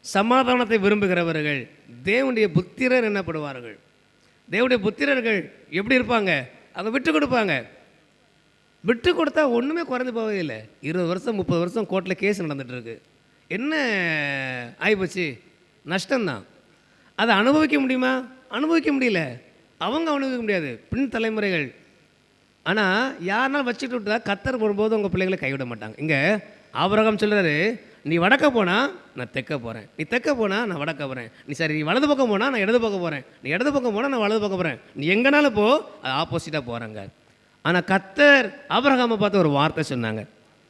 சமாதானத்தை விரும்புகிறவர்கள் தேவனுடைய புத்திரர் என்னப்படுவார்கள்? தேவனுடைய புத்திரர்கள் எப்படி இருப்பாங்க? அவங்க விட்டு கொடுப்பாங்க. விட்டு கொடுத்தா ஒன்றுமே குறைந்து போகவே இல்லை. இருபது வருஷம் முப்பது வருஷம் கோர்ட்டில் கேஸ் நடந்துகிட்ருக்கு என்ன ஆகிப்போச்சு நஷ்டம்தான். அதை அனுபவிக்க முடியுமா? அனுபவிக்க முடியல. அவங்க அனுபவிக்க முடியாது. பின் தலைமுறைகள். ஆனால் யாருனாலும் வச்சுட்டு விட்டா கத்தர் வரும்போது உங்கள் பிள்ளைகளை கைவிட மாட்டாங்க. இங்கே ஆபரகம் சொல்கிறாரு நீ வடக்க போனால் நான் தெக்க போகிறேன் நீ தெக்க போனால் நான் வடக்க போகிறேன் நீ சரி நீ வலது பக்கம் போனால் நான் இடது பக்கம் போகிறேன் நீ இடது பக்கம் போனால் நான் வலது பக்கம் போகிறேன் நீ எங்கனாலும் போ அது ஆப்போசிட்டாக போகிறாங்க ஆனால் கத்தர் ஆபரகாமை பார்த்து ஒரு வார்த்தை சொன்னாங்க.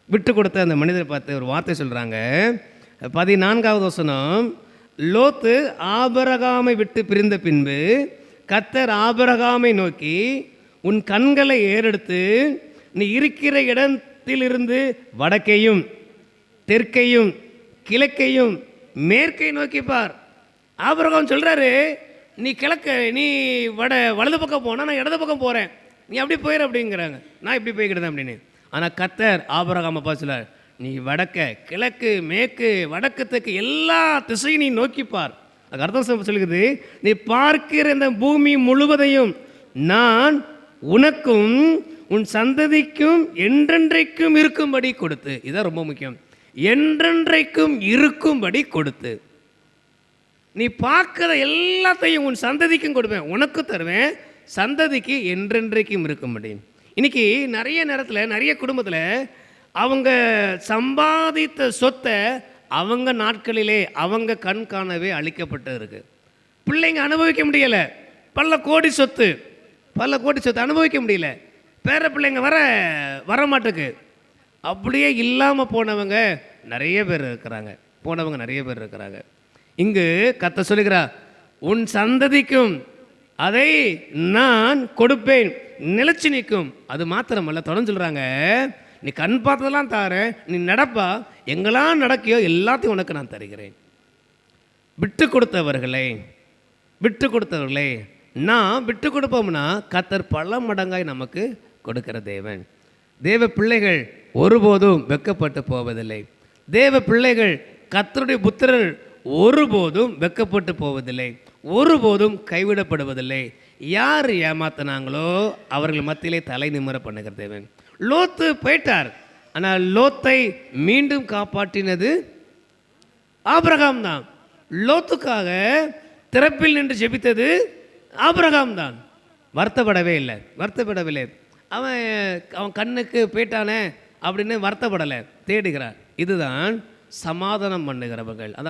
விட்டு கொடுத்த அந்த மனிதரை பார்த்து ஒரு வார்த்தை சொல்கிறாங்க பதினான்காவது வசனம் லோத்து ஆபரகாமை விட்டு பிரிந்த பின்பு கத்தர் ஆபரகாமை நோக்கி உன் கண்களை ஏறெடுத்து நீ இருக்கிற இடத்திலிருந்து வடக்கையும் தெற்கையும் கிழக்கையும் மேற்கை நோக்கி பார். ஆபரகம் சொல்கிறாரு நீ கிழக்க நீ வட வலது பக்கம் போனால் நான் இடது பக்கம் போகிறேன் நீ அப்படி போயிரு அப்படிங்கிறாங்க. நான் இப்படி போய்க்கிட்டேன் அப்படின்னு. ஆனால் கத்தர் ஆபரகாம அப்பா சொல்லார் நீ வடக்க கிழக்கு மேற்கு வடக்கு தெற்கு எல்லா திசையும் நீ நோக்கி பார். அர்த்தம் சொல்ல- சொல்லுகிறது நீ பார்க்கிற இந்த பூமி முழுவதையும் நான் உனக்கும் உன் சந்ததிக்கும் என்றென்றைக்கும் இருக்கும்படி கொடுத்து. இதான் ரொம்ப முக்கியம். என்றென்றைக்கும் இருக்கும்படி கொடுத்து. நீ பார்க்குற எல்லாத்தையும் உன் சந்ததிக்கும் கொடுப்பேன். உனக்கு தருவேன். சந்ததிக்கு என்றென்றைக்கும் இருக்கும்படி இன்றைக்கி நிறைய நேரத்தில் நிறைய குடும்பத்தில் அவங்க சம்பாதித்த சொத்தை அவங்க நாட்களிலே அவங்க கண் காணவே அளிக்கப்பட்டு இருக்கு பிள்ளைங்க அனுபவிக்க முடியலை. பல கோடி சொத்து பல கோடி சொத்து அனுபவிக்க முடியல. பேர பிள்ளைங்க வர வர மாட்டேக்கு அப்படியே இல்லாமல் போனவங்க நிறைய பேர் இருக்கிறாங்க. போனவங்க நிறைய பேர் இருக்கிறாங்க. இங்கு கத்த சொல்லுகிறா உன் சந்ததிக்கும் அதை நான் கொடுப்பேன். நிலச்சி நிற்கும். அது மாத்திரமல்ல தொடர்ந்து சொல்கிறாங்க நீ கண் பார்த்ததெல்லாம் தாரேன் நீ நடப்பா. எங்கெல்லாம் நடக்கையோ எல்லாத்தையும் உனக்கு நான் தருகிறேன். விட்டு கொடுத்தவர்களே விட்டு கொடுத்தவர்களே நான் விட்டு கொடுப்போம்னா கத்தர் பல மடங்காய் நமக்கு கொடுக்கிற தேவன். தேவ பிள்ளைகள் ஒருபோதும் வெக்கப்பட்டு போவதில்லை. தேவ பிள்ளைகள் கத்தருடைய புத்திரர் ஒருபோதும் வெக்கப்பட்டு போவதில்லை. ஒருபோதும் கைவிடப்படுவதில்லை. யார் ஏமாத்தினாங்களோ அவர்கள் மத்தியிலே தலை நிமிர பண்ணுகிற தேவன். லோத்து போயிட்டார். ஆனால் லோத்தை மீண்டும் காப்பாற்றினது ஆபிரகாம் தான் லோத்துக்காக திறப்பில் நின்று ஜெபித்தது ஆபிரகாம் தான் வருத்தப்படவே இல்லை. வருத்தப்படவில்லை. அவன் அவன் கண்ணுக்கு போயிட்டானே. அப்படின்னு வருத்தப்படலை. தேடுகிறார். இதுதான் சமாதானம் பண்ணுகிறவர்கள். அதான்